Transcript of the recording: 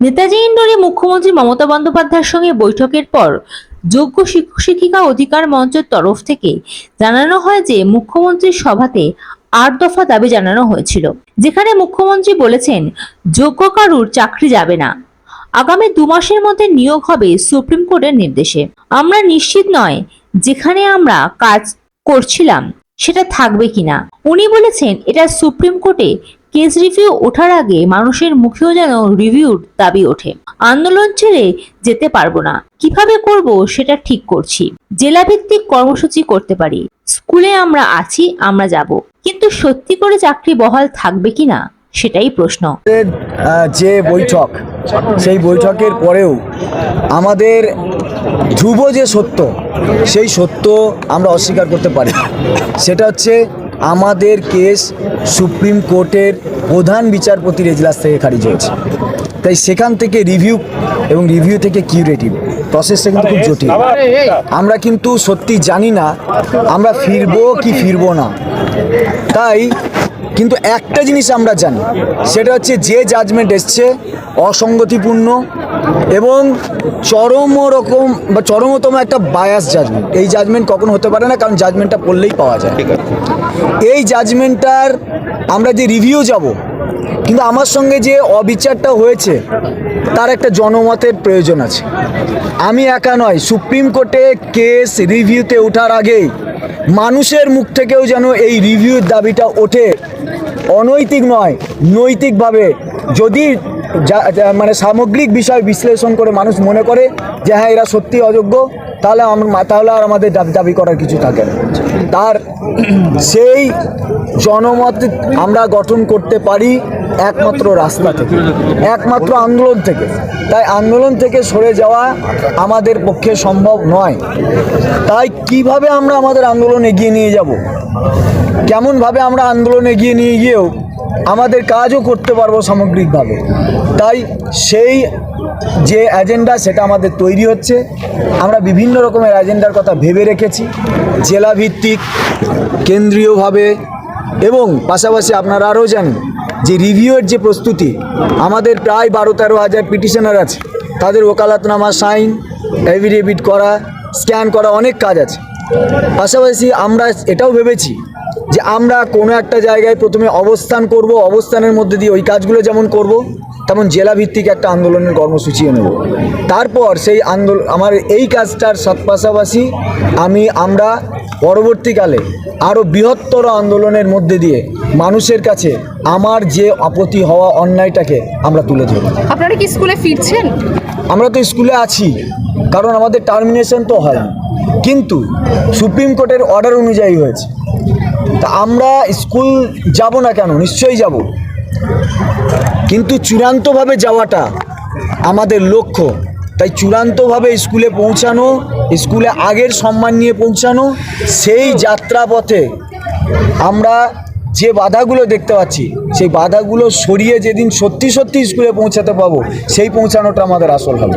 নেতাজি ইন্ডোরে মুখ্যমন্ত্রী মমতা বন্দ্যোপাধ্যায়ের সঙ্গে বৈঠকের পর যোগ্য শিক্ষক শিক্ষিকা অধিকার মঞ্চের তরফ থেকে জানানো হয় যে মুখ্যমন্ত্রীর সভাতে আট দফা দাবি জানানো হয়েছিল, যেখানে মুখ্যমন্ত্রী বলেছেন, যোগ্য কারুর চাকরি যাবে না। আগামী দু মাসের মধ্যে নিয়োগ হবে সুপ্রিম কোর্টের নির্দেশে। আমরা নিশ্চিত নয় যেখানে আমরা কাজ করছিলাম, সেটা থাকবে কিনা। উনি বলেছেন, এটা সুপ্রিম কোর্টে কেস রিভিউ ওঠার আগে মানুষের মুখেও যেন রিভিউর দাবি ওঠে। আন্দোলন ছেড়ে যেতে পারব না। কীভাবে করব সেটা ঠিক করছি। জেলা ভিত্তিক কর্মসূচি করতে পারি। স্কুলে আমরা আছি, আমরা যাব। কিন্তু সত্যি করে চাকরি বহাল থাকবে কিনা সেটাই প্রশ্ন। যে বৈঠক, সেই বৈঠকের পরেও আমাদের ধ্রুব যে সত্য, সেই সত্য আমরা অস্বীকার করতে পারি সেটা হচ্ছে আমাদের কেস সুপ্রিম কোর্টের প্রধান বিচারপতির এজলাস থেকে খারিজ হয়েছে। তাই সেখান থেকে রিভিউ এবং রিভিউ থেকে কিউরেটিভ। প্রসেসটা কিন্তু খুব জটিল। আমরা কিন্তু সত্যি জানি না আমরা ফিরবো কি ফিরবো না। তাই কিন্তু একটা জিনিস আমরা জানি সেটা হচ্ছে যে জাজমেন্ট এসছে অসঙ্গতিপূর্ণ এবং চরম রকম বা চরমতম একটা বায়াস জাজমেন্ট এই জাজমেন্ট কখনো হতে পারে না কারণ জাজমেন্টটা পড়লেই পাওয়া যায়। এই জাজমেন্টটার আমরা যে রিভিউ যাব কিন্তু আমার সঙ্গে যে অবিচারটা হয়েছে তার একটা জনমতের প্রয়োজন আছে। আমি একা নয় সুপ্রিম কোর্টে কেস রিভিউতে ওঠার আগেই মানুষের মুখ থেকেও যেন এই রিভিউর দাবিটা ওঠে। অনৈতিক নয় নৈতিকভাবে। যদি মানে সামগ্রিক বিষয় বিশ্লেষণ করে মানুষ মনে করে যে হ্যাঁ এরা সত্যি অযোগ্য, তাহলে আমরা তাহলে আর আমাদের দাবি- দাবি করার কিছু থাকে না। তার সেই জনমত আমরা গঠন করতে পারি একমাত্র রাস্তা থেকে, একমাত্র আন্দোলন থেকে। তাই আন্দোলন থেকে সরে যাওয়া আমাদের পক্ষে সম্ভব নয়। তাই কীভাবে আমরা আমাদের আন্দোলন এগিয়ে নিয়ে যাব? কেমনভাবে আমরা আন্দোলন এগিয়ে নিয়ে গিয়েও আমাদের কাজও করতে পারব সামগ্রিকভাবে। তাই সেই যে এজেন্ডা সেটা আমাদের তৈরি হচ্ছে। আমরা বিভিন্ন রকমের এজেন্ডার কথা ভেবে রেখেছি। জেলা ভিত্তিক কেন্দ্রীয়ভাবে এবং পাশাপাশি আপনারা আরও জানেন যে রিভিউয়ের যে প্রস্তুতি, আমাদের প্রায় বারো তেরো হাজার পিটিশনার আছে। তাদের ওকালাতনামা সাইন এভিডেভিট করা স্ক্যান করা অনেক কাজ আছে। পাশাপাশি আমরা এটাও ভেবেছি যে আমরা কোনো একটা জায়গায় প্রথমে অবস্থান করব অবস্থানের মধ্যে দিয়ে ওই কাজগুলো যেমন করব তেমন জেলা ভিত্তিক একটা আন্দোলনের কর্মসূচিও নেব। তারপর সেই আন্দোলন আমার এই কাজটার সৎ পাশাপাশি আমি আমরা পরবর্তীকালে আরও বৃহত্তর আন্দোলনের মধ্যে দিয়ে মানুষের কাছে আমার যে আপত্তি হওয়া অন্যায়টাকে আমরা তুলে ধরব। আপনারা কি স্কুলে ফিরছেন? আমরা তো স্কুলে আছি কারণ আমাদের টার্মিনেশন তো হয় কিন্তু সুপ্রিম কোর্টের অর্ডার অনুযায়ী হয়েছে। তা আমরা স্কুল যাব না কেন? নিশ্চয়ই যাব। কিন্তু চূড়ান্তভাবে যাওয়াটা আমাদের লক্ষ্য। তাই চূড়ান্তভাবে স্কুলে পৌঁছানো, স্কুলে আগের সম্মান নিয়ে পৌঁছানো, সেই যাত্রাপথে আমরা যে বাধাগুলো দেখতে পাচ্ছি, সেই বাধাগুলো সরিয়ে যেদিন সত্যি সত্যি স্কুলে পৌঁছাতে পাবো, সেই পৌঁছানোটা আমাদের আসল হবে।